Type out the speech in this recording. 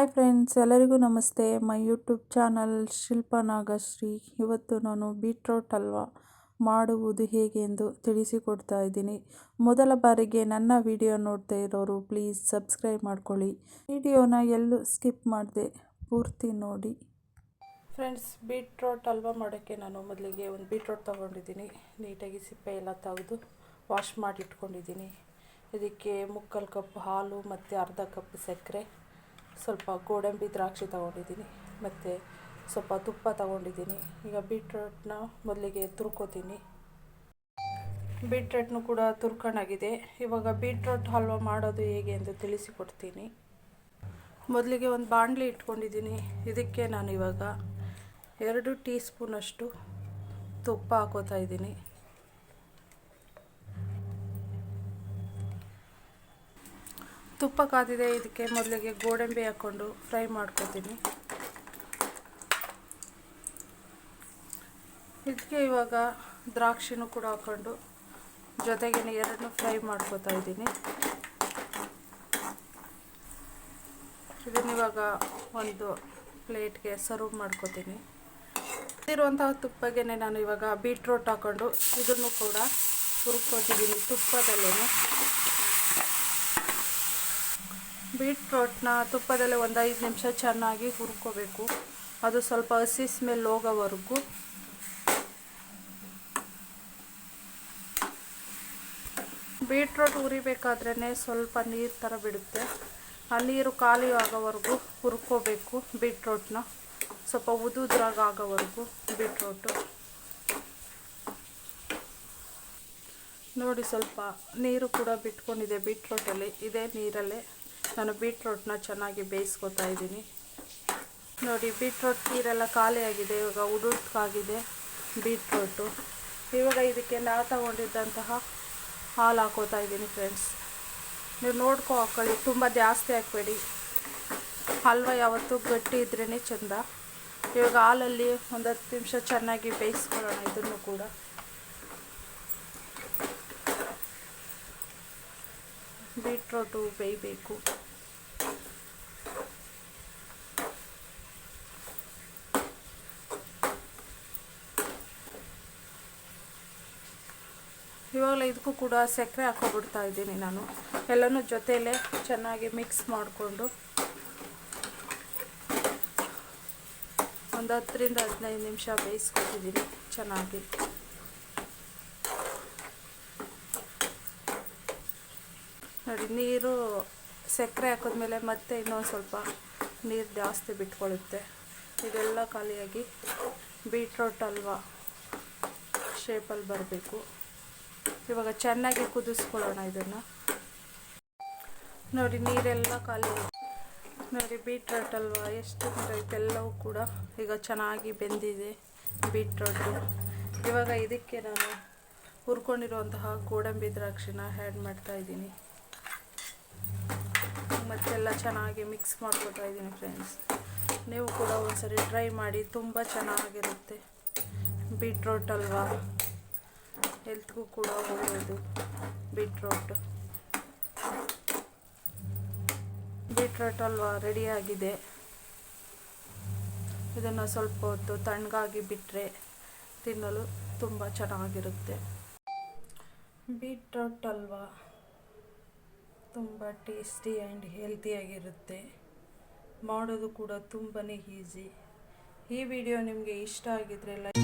Hi friends, ಎಲ್ಲರಿಗೂ ನಮಸ್ತೆ. My YouTube channel Shilpa Nagashree. ಇವತ್ತು ನಾನು ಬೀಟ್ರೋಟ್ ಹಲ್ವಾ ಮಾಡುವುದು ಹೇಗೆ ಎಂದು ತಿಳಿಸಿಕೊಡ್ತಾ ಇದ್ದೀನಿ. ಮೊದಲ ಬಾರಿಗೆ ನನ್ನ ವಿಡಿಯೋ ನೋಡ್ತಾ ಇರೋರು, ಪ್ಲೀಸ್ ಸಬ್ಸ್ಕ್ರೈಬ್ ಮಾಡ್ಕೊಳ್ಳಿ. ವಿಡಿಯೋನ ಎಲ್ಲೂ ಸ್ಕಿಪ್ ಮಾಡಿದೆ ಪೂರ್ತಿ ನೋಡಿ. ಫ್ರೆಂಡ್ಸ್, ಬೀಟ್ರೋಟ್ ಹಲ್ವಾ ಮಾಡೋಕ್ಕೆ ನಾನು ಮೊದಲಿಗೆ ಒಂದು ಬೀಟ್ರೋಟ್ ತೊಗೊಂಡಿದ್ದೀನಿ. ನೀಟಾಗಿ ಸಿಪ್ಪೆ ಎಲ್ಲ ತೆಗೆದು ವಾಶ್ ಮಾಡಿ ಇಟ್ಕೊಂಡಿದ್ದೀನಿ. ಇದಕ್ಕೆ ಮುಕ್ಕಾಲು ಕಪ್ ಹಾಲು ಮತ್ತು ಅರ್ಧ ಕಪ್ ಸಕ್ಕರೆ. ಸ್ವಲ್ಪ ಗೋಡಂಬಿ ದ್ರಾಕ್ಷಿ ತಗೊಂಡಿದ್ದೀನಿ, ಮತ್ತು ಸ್ವಲ್ಪ ತುಪ್ಪ ತಗೊಂಡಿದ್ದೀನಿ. ಈಗ ಬೀಟ್ರೋಟ್ನ ಮೊದಲಿಗೆ ತುರ್ಕೋತೀನಿ. ಬೀಟ್ರೋಟ್ನು ಕೂಡ ತುರ್ಕೊಂಡಾಗಿದೆ. ಇವಾಗ ಬೀಟ್ರೋಟ್ ಹಲ್ವ ಮಾಡೋದು ಹೇಗೆ ಎಂದು ತಿಳಿಸಿಕೊಡ್ತೀನಿ. ಮೊದಲಿಗೆ ಒಂದು ಬಾಣಲಿ ಇಟ್ಕೊಂಡಿದ್ದೀನಿ. ಇದಕ್ಕೆ ನಾನು ಇವಾಗ ಎರಡು ಟೀ ಸ್ಪೂನಷ್ಟು ತುಪ್ಪ ಹಾಕೋತಾ ಇದ್ದೀನಿ. ತುಪ್ಪ ಕಾದಿದೆ, ಇದಕ್ಕೆ ಮೊದಲಿಗೆ ಗೋಡಂಬಿ ಹಾಕ್ಕೊಂಡು ಫ್ರೈ ಮಾಡ್ಕೊತೀನಿ. ಇದಕ್ಕೆ ಇವಾಗ ದ್ರಾಕ್ಷಿನೂ ಕೂಡ ಹಾಕ್ಕೊಂಡು ಜೊತೆಗೆ ಎರಡನ್ನೂ ಫ್ರೈ ಮಾಡ್ಕೋತಾ ಇದ್ದೀನಿ. ಇದನ್ನಿವಾಗ ಒಂದು ಪ್ಲೇಟ್ಗೆ ಸರ್ವ್ ಮಾಡ್ಕೋತೀನಿ. ಇರುವಂತಹ ತುಪ್ಪಗೆ ನಾನು ಇವಾಗ ಬೀಟ್ರೋಟ್ ಹಾಕ್ಕೊಂಡು ಇದನ್ನು ಕೂಡ ಹುರ್ಕೋತಿದ್ದೀನಿ ತುಪ್ಪದಲ್ಲೇ ಬೀಟ್ರೋಟ್ನ ತುಪ್ಪದಲ್ಲೇ ಒಂದು ಐದು ನಿಮಿಷ ಚೆನ್ನಾಗಿ ಹುರ್ಕೋಬೇಕು. ಅದು ಸ್ವಲ್ಪ ಹಸಿ ಸ್ಮೆಲ್ ಹೋಗೋವರೆಗೂ. ಬೀಟ್ರೋಟ್ ಹುರಿಬೇಕಾದ್ರೇ ಸ್ವಲ್ಪ ನೀರು ಥರ ಬಿಡುತ್ತೆ. ಆ ನೀರು ಖಾಲಿ ಆಗೋವರೆಗೂ ಹುರ್ಕೋಬೇಕು ಬೀಟ್ರೋಟ್ನ ಸ್ವಲ್ಪ ಉದುದ್ರಾಗ ಆಗೋವರೆಗೂ ಬೀಟ್ರೋಟು ನೋಡಿ ಸ್ವಲ್ಪ ನೀರು ಕೂಡ ಬಿಟ್ಕೊಂಡಿದೆ ಬೀಟ್ರೋಟಲ್ಲಿ ಇದೇ ನೀರಲ್ಲೇ. ನಾನು ಬೀಟ್ರೋಟ್ನ ಚೆನ್ನಾಗಿ ಬೇಯಿಸ್ಕೊತಾ ಇದ್ದೀನಿ. ನೋಡಿ ಬೀಟ್ರೋಟ್ ನೀರೆಲ್ಲ ಖಾಲಿಯಾಗಿದೆ, ಇವಾಗ ಉದುರ್ಕಾಗಿದೆ ಬೀಟ್ರೋಟು ಇವಾಗ ಇದಕ್ಕೆ ನಾವು ತಗೊಂಡಿದ್ದಂತಹ ಹಾಲು ಹಾಕೋತಾ ಇದ್ದೀನಿ ಫ್ರೆಂಡ್ಸ್ ನೀವು ನೋಡ್ಕೊ ಹಾಕೊಳ್ಳಿ ತುಂಬ ಜಾಸ್ತಿ ಹಾಕಬೇಡಿ ಹಲ್ವ ಯಾವತ್ತೂ ಗಟ್ಟಿ ಇದ್ರೇ ಚೆಂದ. ಇವಾಗ ಹಾಲಲ್ಲಿ ಒಂದು ಹತ್ತು ನಿಮಿಷ ಚೆನ್ನಾಗಿ ಬೇಯಿಸ್ಕೊಳ್ಳೋಣ ಇದನ್ನು ಕೂಡ. ಬೀಟ್ರೋಟು ಬೇಯಬೇಕು. ಇವಾಗಲೇ ಇದಕ್ಕೂ ಕೂಡ ಸಕ್ಕರೆ ಹಾಕೊಬಿಡ್ತಾ ಇದ್ದೀನಿ ನಾನು. ಎಲ್ಲನೂ ಜೊತೆಯಲ್ಲೇ ಚೆನ್ನಾಗಿ ಮಿಕ್ಸ್ ಮಾಡಿಕೊಂಡು ಒಂದು ಹತ್ತರಿಂದ ಹದಿನೈದು ನಿಮಿಷ ಬೇಯಿಸ್ಕೊತಿದ್ದೀನಿ ಚೆನ್ನಾಗಿ. ನೋಡಿ, ನೀರು ಸಕ್ಕರೆ ಹಾಕಿದ್ಮೇಲೆ ಮತ್ತೆ ಇನ್ನೊಂದು ಸ್ವಲ್ಪ ನೀರು ಜಾಸ್ತಿ ಬಿಟ್ಕೊಳ್ಳುತ್ತೆ ಇದೆಲ್ಲ ಖಾಲಿಯಾಗಿ ಬೀಟ್ರೋಟ್ ಅಲ್ವಾ ಶೇಪಲ್ಲಿ ಬರಬೇಕು. ಇವಾಗ ಚೆನ್ನಾಗಿ ಕುದಿಸ್ಕೊಳ್ಳೋಣ ಇದನ್ನು. ನೋಡಿ, ನೀರೆಲ್ಲ ಖಾಲಿ ನೋಡಿ ಬೀಟ್ರೋಟ್ ಅಲ್ವಾ? ಎಷ್ಟು ಎಲ್ಲವೂ ಕೂಡ ಈಗ ಚೆನ್ನಾಗಿ ಬೆಂದಿದೆ ಬೀಟ್ರೋಟು ಇವಾಗ ಇದಕ್ಕೆ ನಾನು ಹುರ್ಕೊಂಡಿರುವಂತಹ ಗೋಡಂಬಿ ದ್ರಾಕ್ಷಿನ ಆ್ಯಡ್ ಮಾಡ್ತಾ ಇದ್ದೀನಿ. ಮತ್ತೆಲ್ಲ ಚೆನ್ನಾಗಿ ಮಿಕ್ಸ್ ಮಾಡ್ಕೊತಾ ಇದ್ದೀನಿ ಫ್ರೆಂಡ್ಸ್ ನೀವು ಕೂಡ ಒಂದ್ಸರಿ ಟ್ರೈ ಮಾಡಿ, ತುಂಬ ಚೆನ್ನಾಗಿರುತ್ತೆ. ಬೀಟ್ರೋಟ್ ಅಲ್ವಾ? ಹೆಲ್ತ್ಗೂ ಕೂಡ ಒಳ್ಳೆಯದು. ಬೀಟ್ರೋಟ್. ಬೀಟ್ರೋಟ್ ಅಲ್ವಾ ರೆಡಿಯಾಗಿದೆ ಇದನ್ನು ಸ್ವಲ್ಪ ಹೊತ್ತು ತಣ್ಣಗಾಗಿ ಬಿಟ್ಟರೆ ತಿನ್ನಲು ತುಂಬ ಚೆನ್ನಾಗಿರುತ್ತೆ. ಬೀಟ್ರೋಟ್ ಅಲ್ವಾ? ತುಂಬ ಟೇಸ್ಟಿ ಆ್ಯಂಡ್ ಹೆಲ್ತಿಯಾಗಿರುತ್ತೆ ಮಾಡೋದು ಕೂಡ ತುಂಬಾ ಈಸಿ ಈ ವಿಡಿಯೋ ನಿಮಗೆ ಇಷ್ಟ ಆಗಿದ್ರೆ ಲೈಕ್